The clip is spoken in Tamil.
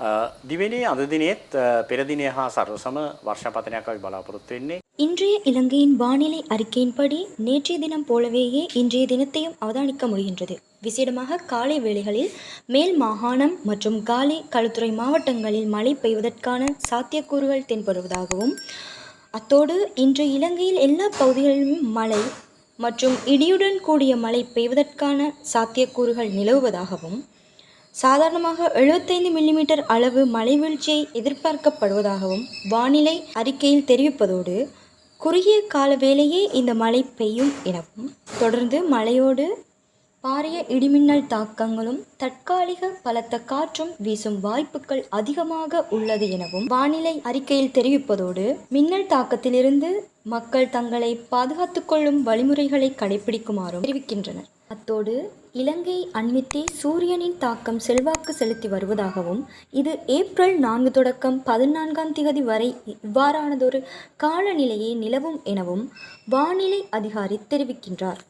අ, දිවෙනේ අද දිනේත් අ, පෙර දිනය හා සර්වසම වර්ෂාපතනයක් අපි බලාපොරොත්තු වෙන්නේ. இன்றைய இலங்கையின் வானிலை அறிக்கையின்படி நேற்றைய தினம் போலவேயே இன்றைய தினத்தையும் அவதானிக்க முடிகின்றது விசேடமாக காலை வேளைகளில் மேல் மாகாணம் மற்றும் காலி களுத்துறை மாவட்டங்களில் மழை பெய்வதற்கான சாத்தியக்கூறுகள் தென்படுவதாகவும் அத்தோடு இன்று இலங்கையில் எல்லா பகுதிகளிலும் மழை மற்றும் இடியுடன் கூடிய மழை பெய்வதற்கான சாத்தியக்கூறுகள் நிலவுவதாகவும் சாதாரணமாக 75 மில்லிமீட்டர் அளவு மழை வீழ்ச்சியை எதிர்பார்க்கப்படுவதாகவும் வானிலை அறிக்கையில் தெரிவிப்பதோடு குறுகிய கால வேளையே இந்த மழை பெய்யும் எனவும் தொடர்ந்து மழையோடு பாரிய இடிமின்னல் தாக்கங்களும் தற்காலிக பலத்த காற்றும் வீசும் வாய்ப்புகள் அதிகமாக உள்ளது எனவும் வானிலை அறிக்கையில் தெரிவிப்பதோடு மின்னல் தாக்கத்திலிருந்து மக்கள் தங்களை பாதுகாத்துக் கொள்ளும் வழிமுறைகளை கடைபிடிக்குமாறும் தெரிவிக்கின்றனர். அத்தோடு இலங்கை அண்மித்தே சூரியனின் தாக்கம் செல்வாக்கு செலுத்தி வருவதாகவும் இது ஏப்ரல் நான்கு தொடக்கம் பதினான்காம் திகதி வரை இவ்வாறானதொரு காலநிலையே நிலவும் எனவும் வானிலை அதிகாரி தெரிவிக்கின்றார்.